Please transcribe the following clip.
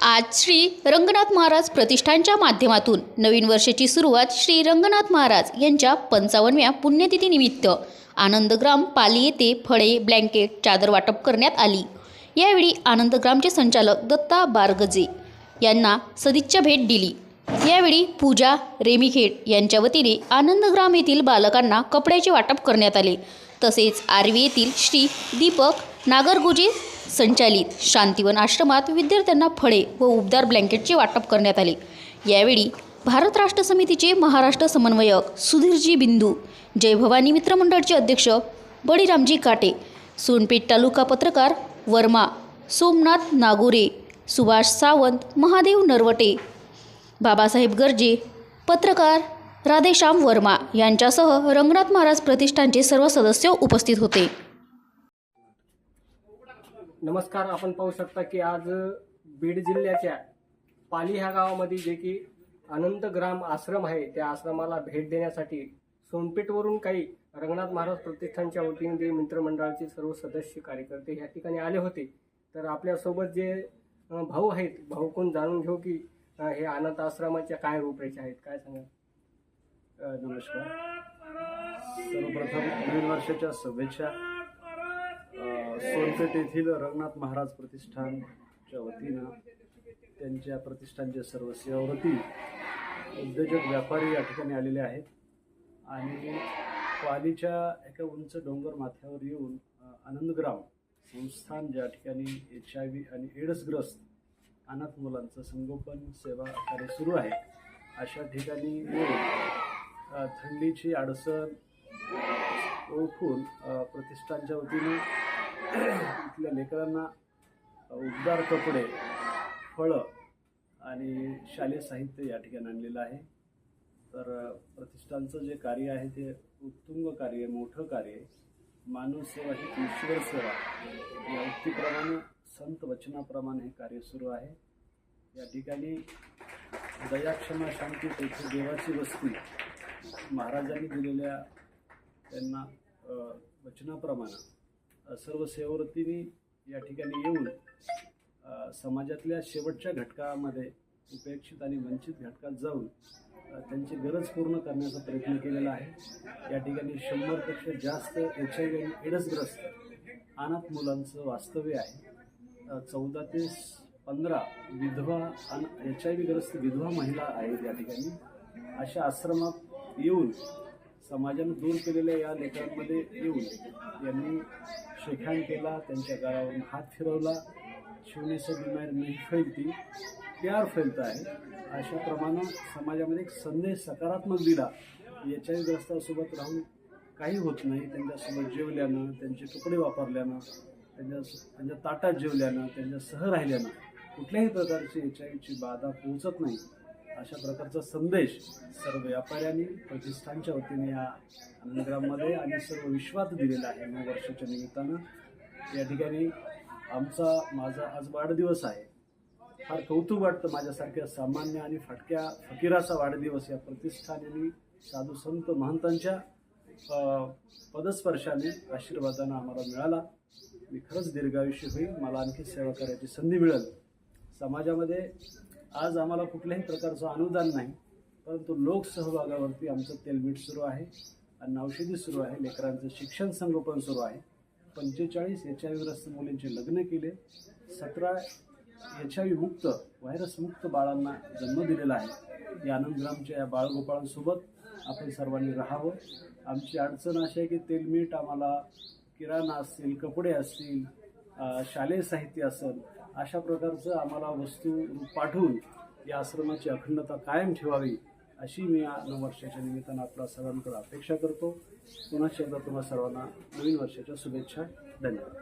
आज श्री रंगनाथ महाराज प्रतिष्ठानच्या माध्यमातून नवीन वर्षाची सुरुवात श्री रंगनाथ महाराज यांच्या पंचावन्नव्या पुण्यतिथीनिमित्त आनंदग्राम पाली येथे फळे ब्लँकेट चादर वाटप करण्यात आली. यावेळी आनंदग्रामचे संचालक दत्ता बारगजे यांना सदिच्छा भेट दिली. यावेळी पूजा रेमीखेड यांच्या वतीने आनंदग्राम येथील बालकांना कपड्याचे वाटप करण्यात आले. तसेच आर्वी येथील श्री दीपक नागरगोजे संचालित शांतिवन आश्रमात विद्यार्थ्यांना फळे व उबदार ब्लँकेटचे वाटप करण्यात आले. यावेळी भारत राष्ट्र समितीचे महाराष्ट्र समन्वयक सुधीरजी बिंदू जय भवानी मित्रमंडळचे अध्यक्ष बळीरामजी काटे सोनपेठ तालुका पत्रकार वर्मा सोमनाथ नागोरे सुभाष सावंत महादेव नरवटे बाबासाहेब गर्जे पत्रकार राधेश्याम वर्मा यांच्यासह रंगनाथ महाराज प्रतिष्ठानचे सर्व सदस्य उपस्थित होते. नमस्कार आपण पाहू शकता की आज बीड जिल्ह्याच्या पाली ह्या गावामध्ये जे की अनंत ग्राम आश्रम आहे त्या आश्रमाला भेट देण्यासाठी सोनपेठवरून काही रंगनाथ महाराज प्रतिष्ठानच्या वतीने जे मित्रमंडळाचे सर्व सदस्य कार्यकर्ते ह्या ठिकाणी आले होते. तर आपल्यासोबत जे भाऊ आहेत भाऊ कोण जाणून घेऊ की हे अनाथ आश्रमाच्या काय रूपरेषा आहेत काय सांगा नमस्कार. सर्वप्रथम नवीन वर्षाच्या शुभेच्छा. सोनपेठ येथील रंगनाथ महाराज प्रतिष्ठानच्या वतीनं त्यांच्या प्रतिष्ठानच्या सर्व सेवावृत्ती उद्योजक व्यापारी या ठिकाणी आलेले आहेत. आणि पालीच्या एका उंच डोंगर माथ्यावर येऊन आनंदग्राम संस्थान ज्या ठिकाणी एच आय व्ही आणि एड्सग्रस्त अनाथ मुलांचं संगोपन सेवा कार्य सुरू आहे. अशा ठिकाणी येऊन थंडीची अडचण ओळखून प्रतिष्ठानच्या वतीने इथल्या लेकरांना उबदार कपडे फळं आणि शालेय साहित्य या ठिकाणी आणलेलं आहे. तर प्रतिष्ठानचं जे कार्य आहे ते उत्तुंग कार्य मोठं कार्य आहे. मानव सेवा ही ईश्वर सेवा या उक्तीप्रमाणे संत वचनाप्रमाणे हे कार्य सुरू आहे. या ठिकाणी दयाक्षमा शांती तेथे देवाची वस्ती महाराजांनी दिलेल्या त्यांना वचनाप्रमाणे सर्व सेवावृत्तींनी या ठिकाणी येऊन समाजातल्या शेवटच्या घटकामध्ये उपेक्षित आणि वंचित घटकात जाऊन त्यांची गरज पूर्ण करण्याचा प्रयत्न केलेला आहे. या ठिकाणी शंभरपेक्षा जास्त एच आय व्ही एडसग्रस्त अनाथ मुलांचं वास्तव्य आहे. चौदा ते पंधरा विधवा आणि एच आय व्हीग्रस्त विधवा महिला आहेत या ठिकाणी. अशा आश्रमात येऊन समाजानं दूर केलेल्या या लेकरांमध्ये येऊन यांनी शेखान केला त्यांच्या गाळावरून हात फिरवला. शिवने बिमार नाही फैलती प्यार फैलता आहे. अशा प्रमाणे समाजामध्ये एक संदेश सकारात्मक दिला. एच आय व्हीग्रस्तासोबत राहून काही होत नाही. त्यांच्यासोबत जेवल्यानं त्यांचे तुकडे वापरल्यानं त्यांच्या त्यांच्या ताटात जेवल्यानं त्यांच्या सह राहिल्यानं कुठल्याही प्रकारची एच आय बाधा पोहोचत नाही. अशा प्रकारचा संदेश सर्व व्यापाऱ्यांनी प्रतिष्ठानच्या वतीने या आनंदग्राममध्ये आणि सर्व विश्वात दिलेला आहे. नऊ वर्षाच्या निमित्तानं या ठिकाणी आमचा माझा आज वाढदिवस आहे. फार कौतुक वाटतं माझ्यासारख्या सामान्य आणि फाटक्या फकीराचा वाढदिवस या प्रतिष्ठानाने साधू संत महंतांच्या पदस्पर्शाने आशीर्वादानं आम्हाला मिळाला. मी खरंच दीर्घायुष्य होईल. मला आणखी सेवा करायची संधी मिळेल. समाजामध्ये आज आम्हाला कुठल्याही प्रकारचं अनुदान नाही परंतु लोकसहभागावरती आमचं तेलमीठ सुरू आहे आणि औषधी सुरू आहे लेकरांचं शिक्षण संगोपन सुरू आहे. पंचेचाळीस एच आय व्हीग्रस्त मुलींचे लग्न केले सतरा एच आय व्ही मुक्त व्हायरसमुक्त बाळांना जन्म दिलेला आहे. या आनंदग्रामच्या या बाळगोपाळांसोबत आपण सर्वांनी राहावं. आमची अडचण अशी आहे की तेलमीठ आम्हाला किराणा असतील कपडे असतील शालेय साहित्य असेल अशा प्रकारचं आम्हाला वस्तू पाठवून या आश्रमाची अखंडता कायम ठेवावी अशी मी या नऊ वर्षाच्या निमित्तानं आपल्या सर्वांकडे अपेक्षा करतो. पुन्हा एकदा तुम्हा सर्वांना नवीन वर्षाच्या शुभेच्छा. धन्यवाद.